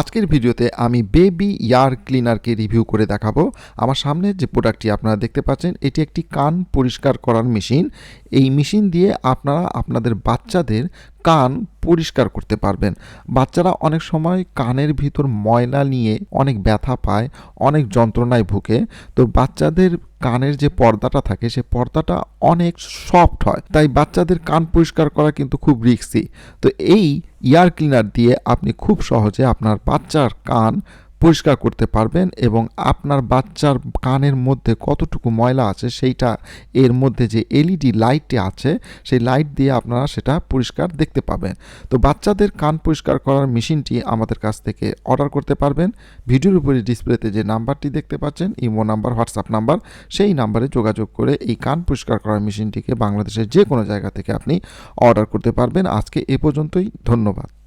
আজকের ভিডিওতে আমি বেবি ইয়ার ক্লিনারকে রিভিউ করে দেখাবো। আমার সামনে যে প্রোডাক্টটি আপনারা দেখতে পাচ্ছেন, এটি একটি কান পরিষ্কার করার মেশিন। এই মেশিন দিয়ে আপনারা আপনাদের বাচ্চাদের কান পরিষ্কার করতে পারবেন। বাচ্চারা অনেক সময় কানের ভিতর ময়লা নিয়ে অনেক ব্যথা পায়, অনেক যন্ত্রণায় ভুগে। তো বাচ্চাদের কানের যে পর্দাটা থাকে, সে পর্দাটা অনেক সফট হয়। তাই বাচ্চাদের কান পরিষ্কার করা কিন্তু খুব রিক্সি তো এই ইয়ার ক্লিনার দিয়ে আপনি খুব সহজে আপনার বাচ্চার কান পরিষ্কার করতে পারবেন এবং আপনার বাচ্চার কানের মধ্যে কতটুকু ময়লা আছে সেইটা এর মধ্যে যে এলইডি লাইটটি আছে, সেই লাইট দিয়ে আপনারা সেটা পরিষ্কার দেখতে পাবেন। তো বাচ্চাদের কান পরিষ্কার করার মেশিনটি আমাদের কাছ থেকে অর্ডার করতে পারবেন। ভিডিওর উপরে ডিসপ্লেতে যে নাম্বারটি দেখতে পাচ্ছেন, ইমো নাম্বার, হোয়াটসঅ্যাপ নাম্বার, সেই নাম্বারে যোগাযোগ করে এই কান পরিষ্কার করার মেশিনটিকে বাংলাদেশের যে কোনো জায়গা থেকে আপনি অর্ডার করতে পারবেন। আজকে এ পর্যন্তই, ধন্যবাদ।